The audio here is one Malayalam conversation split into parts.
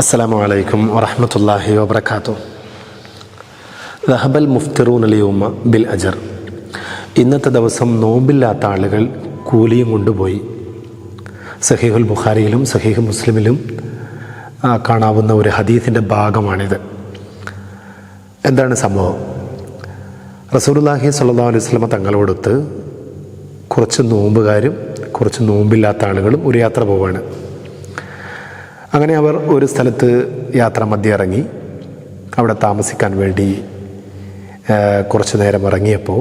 അസ്സാം വലൈക്കും വറഹമത്തല്ലാഹി വബർക്കാത്തു റഹബൽ മുഫ്തിറൂൻ അലിയുമ്മ ബിൽ അജർ. ഇന്നത്തെ ദിവസം നോമ്പില്ലാത്ത ആളുകൾ കൂലിയും കൊണ്ടുപോയി. സഹീഹുൽ ബുഖാരിയിലും സഹീഹ് മുസ്ലിമിലും കാണാവുന്ന ഒരു ഹദീഫിന്റെ ഭാഗമാണിത്. എന്താണ് സംഭവം? റസൂലുള്ളാഹി സല്ലാ അലൈഹി വസല്ലമ തങ്ങളോടൊത്ത് കുറച്ച് നോമ്പുകാരും കുറച്ച് നോമ്പില്ലാത്ത ആളുകളും ഒരു യാത്ര പോവാണ്. അങ്ങനെ അവർ ഒരു സ്ഥലത്ത് യാത്ര മധ്യ ഇറങ്ങി അവിടെ താമസിക്കാൻ വേണ്ടി കുറച്ചു നേരം ഇറങ്ങിയപ്പോൾ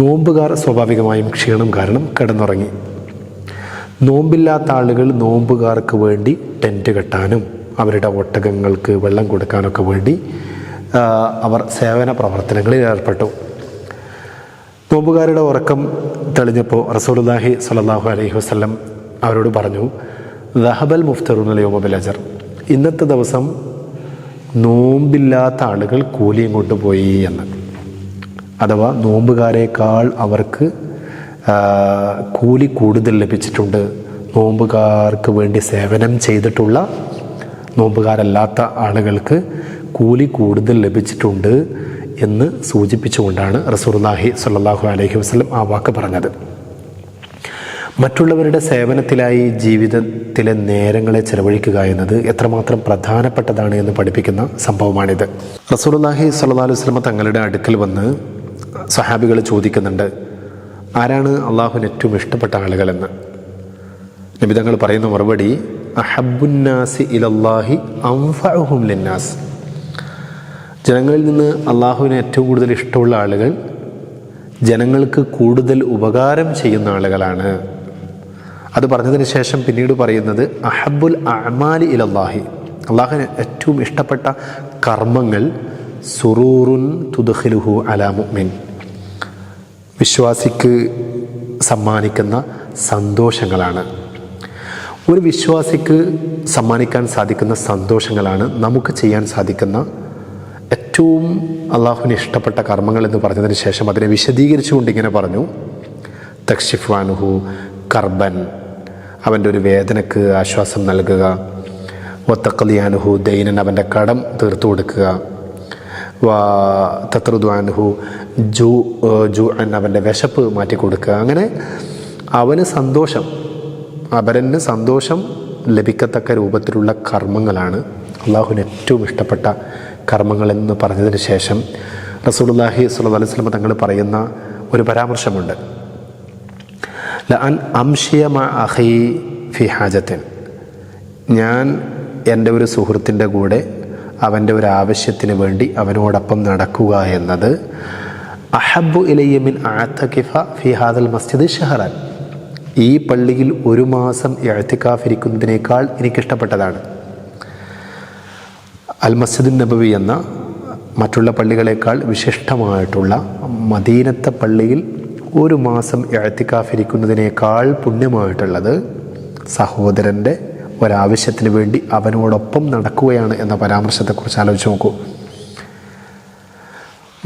നോമ്പുകാർ സ്വാഭാവികമായും ക്ഷീണം കാരണം കിടന്നുറങ്ങി. നോമ്പില്ലാത്ത ആളുകൾ നോമ്പുകാർക്ക് വേണ്ടി ടെന്റ് കെട്ടാനും അവരുടെ ഒട്ടകങ്ങൾക്ക് വെള്ളം കൊടുക്കാനൊക്കെ വേണ്ടി അവർ സേവന പ്രവർത്തനങ്ങളിൽ ഏർപ്പെട്ടു. നോമ്പുകാരുടെ ഉറക്കം തെളിഞ്ഞപ്പോൾ റസൂലുല്ലാഹി സ്വല്ലല്ലാഹു അലൈഹി വസ്ലം അവരോട് പറഞ്ഞു ദഹബൽ അജർ. ഇന്നത്തെ ദിവസം നോമ്പില്ലാത്ത ആളുകൾ കൂലിയും കൊണ്ടുപോയി എന്ന്. അഥവാ നോമ്പുകാരേക്കാൾ അവർക്ക് കൂലി കൂടുതൽ ലഭിച്ചിട്ടുണ്ട്. നോമ്പുകാർക്ക് വേണ്ടി സേവനം ചെയ്തിട്ടുള്ള നോമ്പുകാരല്ലാത്ത ആളുകൾക്ക് കൂലി കൂടുതൽ ലഭിച്ചിട്ടുണ്ട് എന്ന് സൂചിപ്പിച്ചുകൊണ്ടാണ് റസൂർലാഹി സല്ലാഹു അലഹി വസ്ലം ആ വാക്ക് പറഞ്ഞത്. മറ്റുള്ളവരുടെ സേവനത്തിലായി ജീവിതത്തിലെ നേരങ്ങളെ ചെലവഴിക്കുക എന്നത് എത്രമാത്രം പ്രധാനപ്പെട്ടതാണ് എന്ന് പഠിപ്പിക്കുന്ന സംഭവമാണിത്. റസൂലുള്ളാഹി സ്വല്ലല്ലാഹു അലൈഹി വസല്ലമ തങ്ങളുടെ അടുക്കൽ വന്ന് സഹാബികൾ ചോദിക്കുന്നുണ്ട് ആരാണ് അള്ളാഹുവിന് ഏറ്റവും ഇഷ്ടപ്പെട്ട ആളുകളെന്ന്? നബി തങ്ങൾ പറയുന്ന മറുപടി ലിന്നാസ്. ജനങ്ങളിൽ നിന്ന് അള്ളാഹുവിന് ഏറ്റവും കൂടുതൽ ഇഷ്ടമുള്ള ആളുകൾ ജനങ്ങൾക്ക് കൂടുതൽ ഉപകാരം ചെയ്യുന്ന ആളുകളാണ്. അത് പറഞ്ഞതിന് ശേഷം പിന്നീട് പറയുന്നത് അഹബുൽ അമാലി ഇലല്ലാഹി. അള്ളാഹുവിന് ഏറ്റവും ഇഷ്ടപ്പെട്ട കർമ്മങ്ങൾ സുറൂറുൻ തുദഖിലുഹു അലാ മുഅ്മിൻ. വിശ്വാസിക്ക് സമ്മാനിക്കുന്ന സന്തോഷങ്ങളാണ്. ഒരു വിശ്വാസിക്ക് സമ്മാനിക്കാൻ സാധിക്കുന്ന സന്തോഷങ്ങളാണ് നമുക്ക് ചെയ്യാൻ സാധിക്കുന്ന ഏറ്റവും അള്ളാഹുവിന് ഇഷ്ടപ്പെട്ട കർമ്മങ്ങൾ എന്ന് പറഞ്ഞതിന് ശേഷം അതിനെ വിശദീകരിച്ചുകൊണ്ട് ഇങ്ങനെ പറഞ്ഞു തക്ഷിഫ്വാനുഹു കർബൻ അവന്റെ ഒരു വേദനക്ക് ആശ്വാസം നൽകുക. വത്തക്കലിയാനുഹു ദൈനൻ അവന്റെ കടം തീർത്തു കൊടുക്കുക. വാ തത്രുദ്വാനുഹു ജു ജു അൻ അവന്റെ വിശപ്പ് മാറ്റി കൊടുക്കുക. അങ്ങനെ അവന് സന്തോഷം അവരന് സന്തോഷം ലഭിക്കത്തക്ക രൂപത്തിലുള്ള കർമ്മങ്ങളാണ് അള്ളാഹുവിന് ഏറ്റവും ഇഷ്ടപ്പെട്ട കർമ്മങ്ങളെന്ന് പറഞ്ഞതിന് ശേഷം റസൂലുള്ളാഹി സ്വല്ലല്ലാഹു അലൈഹി വസല്ലം തങ്ങൾ പറയുന്ന ഒരു പരാമർശമുണ്ട്. ലഅൻ അംഷിയ അഹി ഫി ഹാജത്തിൻ. ഞാൻ എന്റെ ഒരു സുഹൃത്തിന്റെ കൂടെ അവന്റെ ഒരു ആവശ്യത്തിന് വേണ്ടി അവനോടൊപ്പം നടക്കുക എന്നത് അഹബു ഇലയ്യമിൻ ആത്തഖിഫ ഫി ഹാദൽ മസ്ജിദ് ഷഹറാൻ. ഈ പള്ളിയിൽ ഒരു മാസം എഴുത്തിക്കാഫിരിക്കുന്നതിനേക്കാൾ എനിക്കിഷ്ടപ്പെട്ടതാണ്. അൽ മസ്ജിദ് നബവി എന്ന മറ്റുള്ള പള്ളികളേക്കാൾ വിശിഷ്ടമായിട്ടുള്ള മദീനത്തെ പള്ളിയിൽ ഒരു മാസം എഴുത്തിക്കാഫിരിക്കുന്നതിനേക്കാൾ പുണ്യമായിട്ടുള്ളത് സഹോദരന്റെ ഒരാവശ്യത്തിന് വേണ്ടി അവനോടൊപ്പം നടക്കുകയാണ് എന്ന പരാമർശത്തെക്കുറിച്ച് ആലോചിച്ച് നോക്കൂ.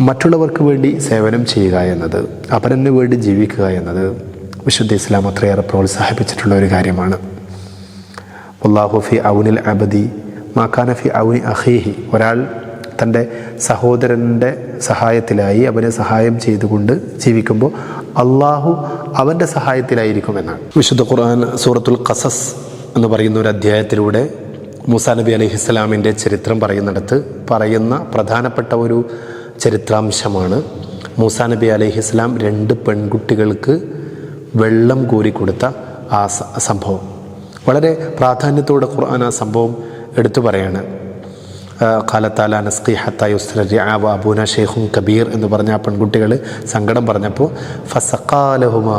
മറ്റുള്ളവർക്ക് വേണ്ടി സേവനം ചെയ്യുക എന്നത് അവരന് വേണ്ടി ജീവിക്കുക എന്നത് വിശുദ്ധ ഇസ്ലാം അത്രയേറെ പ്രോത്സാഹിപ്പിച്ചിട്ടുള്ള ഒരു കാര്യമാണ്. അള്ളാഹു ഫി ഔനിൽ അബദി മാക്കാന ഫി ഔനി അഹീഹി ഒരാൾ തന്റെ സഹോദരന്റെ സഹായത്തിലായി അവനെ സഹായം ചെയ്തുകൊണ്ട് ജീവിക്കുമ്പോൾ അള്ളാഹു അവന്റെ സഹായത്തിലായിരിക്കുമെന്നാണ്. വിശുദ്ധ ഖുർആൻ സൂറത്തുൽ ഖസസ് എന്ന് പറയുന്ന ഒരു അധ്യായത്തിലൂടെ മൂസാ നബി അലൈഹി ഇസ്ലാമിന്റെ ചരിത്രം പറയുന്നിടത്ത് പറയുന്ന പ്രധാനപ്പെട്ട ഒരു ചരിത്രാംശമാണ് മൂസാ നബി അലൈഹി ഇസ്ലാം രണ്ട് പെൺകുട്ടികൾക്ക് വെള്ളം കോരി കൊടുത്ത ആ സംഭവം. വളരെ പ്രാധാന്യത്തോടെ ഖുർആൻ ആ സംഭവം എടുത്തു പറയാണ്. കാലത്താല നസ്കി ഹത്തായുസ്ലിയാവ അബൂന ഷെയ്ഖും കബീർ എന്ന് പറഞ്ഞ ആ പെൺകുട്ടികൾ സങ്കടം പറഞ്ഞപ്പോൾ ഫസക്കാലഹുമ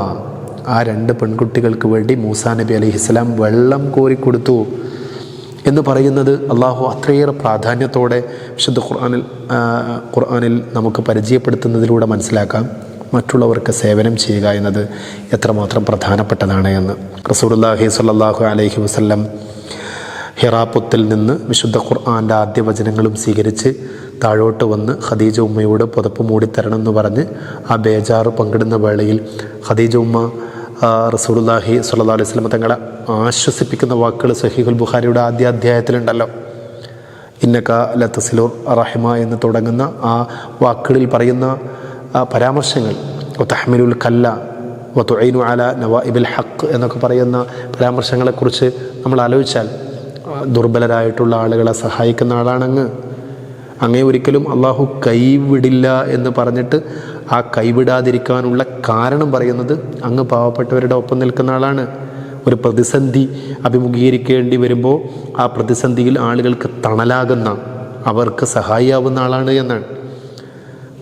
ആ രണ്ട് പെൺകുട്ടികൾക്ക് വേണ്ടി മൂസാ നബി അലൈഹി ഇസ്ലാം വെള്ളം കോരിക്കൊടുത്തു എന്ന് പറയുന്നത് അള്ളാഹു അത്രയേറെ പ്രാധാന്യത്തോടെ വിശുദ്ധ ഖുർആാനിൽ ഖുർആാനിൽ നമുക്ക് പരിചയപ്പെടുത്തുന്നതിലൂടെ മനസ്സിലാക്കാം. മറ്റുള്ളവർക്ക് സേവനം ചെയ്യുക എന്നത് എത്രമാത്രം പ്രധാനപ്പെട്ടതാണ് എന്ന്. റസൂലുള്ളാഹി സ്വല്ലല്ലാഹു അലൈഹി വസല്ലം ഹിറാപ്പുത്തിൽ നിന്ന് വിശുദ്ധ ഖുർആാന്റെ ആദ്യ വചനങ്ങളും സ്വീകരിച്ച് താഴോട്ട് വന്ന് ഖദീജ ഉമ്മയോട് പുതപ്പ് മൂടിത്തരണം എന്ന് പറഞ്ഞ് ആ ബേജാറ് പങ്കിടുന്ന വേളയിൽ ഖദീജ ഉമ്മ റസൂലുല്ലാഹി സുല്ലാ അലൈഹി വസല്ലം തങ്ങളെ ആശ്വസിപ്പിക്കുന്ന വാക്കുകൾ സഹീഹുൽ ബുഖാരിയുടെ ആദ്യ അധ്യായത്തിലുണ്ടല്ലോ. ഇന്നക്ക ലത്തസിലുർ റഹിമ എന്ന് തുടങ്ങുന്ന ആ വാക്കുകളിൽ പറയുന്ന പരാമർശങ്ങൾ തഹമിലുൽ കല്ല വത്തുഐനു അല നവാ ഇബിൽ ഹക്ക് എന്നൊക്കെ പറയുന്ന പരാമർശങ്ങളെക്കുറിച്ച് നമ്മൾ ആലോചിച്ചാൽ ദുർബലരായിട്ടുള്ള ആളുകളെ സഹായിക്കുന്ന ആളാണങ്ങ്. അങ്ങേ ഒരിക്കലും അള്ളാഹു കൈവിടില്ല എന്ന് പറഞ്ഞിട്ട് ആ കൈവിടാതിരിക്കാനുള്ള കാരണം പറയുന്നത് അങ്ങ് പാവപ്പെട്ടവരുടെ ഒപ്പം നിൽക്കുന്ന ആളാണ്. ഒരു പ്രതിസന്ധി അഭിമുഖീകരിക്കേണ്ടി വരുമ്പോൾ ആ പ്രതിസന്ധിയിൽ ആളുകൾക്ക് തണലാകുന്ന അവർക്ക് സഹായിയാവുന്ന ആളാണ് എന്നാണ്.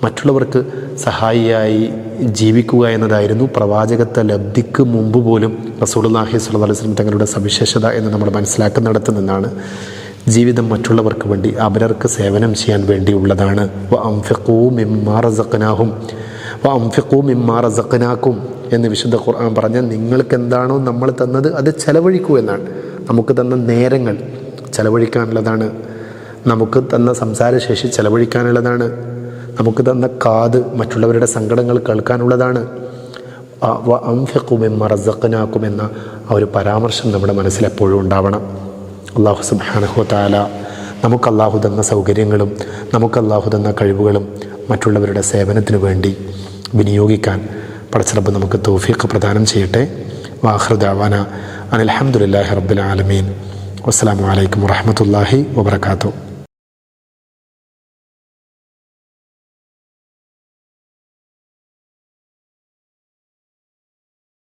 മറ്റുള്ളവർക്ക് സഹായിയായി ജീവിക്കുക എന്നതായിരുന്നു പ്രവാചകത്വ ലബ്ധിക്ക് മുമ്പ് പോലും സ്വല്ലല്ലാഹു അലൈഹി വസല്ലം തങ്ങളുടെ സവിശേഷത എന്ന് നമ്മൾ മനസ്സിലാക്കുന്നിടത്ത് നിന്നാണ് ജീവിതം മറ്റുള്ളവർക്ക് വേണ്ടി അവരർക്ക് സേവനം ചെയ്യാൻ വേണ്ടിയുള്ളതാണ്. വ വ എന്ന് വിശുദ്ധ ഖുർആൻ പറഞ്ഞ നിങ്ങൾക്ക് എന്താണോ നമ്മൾ തന്നത് അത് ചെലവഴിക്കൂ എന്നാണ്. നമുക്ക് തന്ന നേരങ്ങൾ ചെലവഴിക്കാനുള്ളതാണ്. നമുക്ക് തന്ന സംസാരശേഷി ചെലവഴിക്കാനുള്ളതാണ്. നമുക്ക് തന്ന കാത് മറ്റുള്ളവരുടെ സങ്കടങ്ങൾ കേൾക്കാനുള്ളതാണ്. അംഫക്കുമെന്ന എന്ന ആ ഒരു പരാമർശം നമ്മുടെ മനസ്സിൽ എപ്പോഴും ഉണ്ടാവണം. അള്ളാഹു സുബാനഹു താല നമുക്ക് അള്ളാഹു തന്ന സൗകര്യങ്ങളും നമുക്ക് അള്ളാഹു തന്ന കഴിവുകളും മറ്റുള്ളവരുടെ സേവനത്തിനു വേണ്ടി വിനിയോഗിക്കാൻ പടച്ചിറപ്പ് നമുക്ക് തൗഫീഖ് പ്രദാനം ചെയ്യട്ടെ. വാഹൃദാവാന അനിൽഹമുല്ലാഹി റബ്ബുൽ ആലമീൻ. വസ്സലാമു അലൈക്കും വറഹമത്തല്ലാഹി വബർക്കാത്തു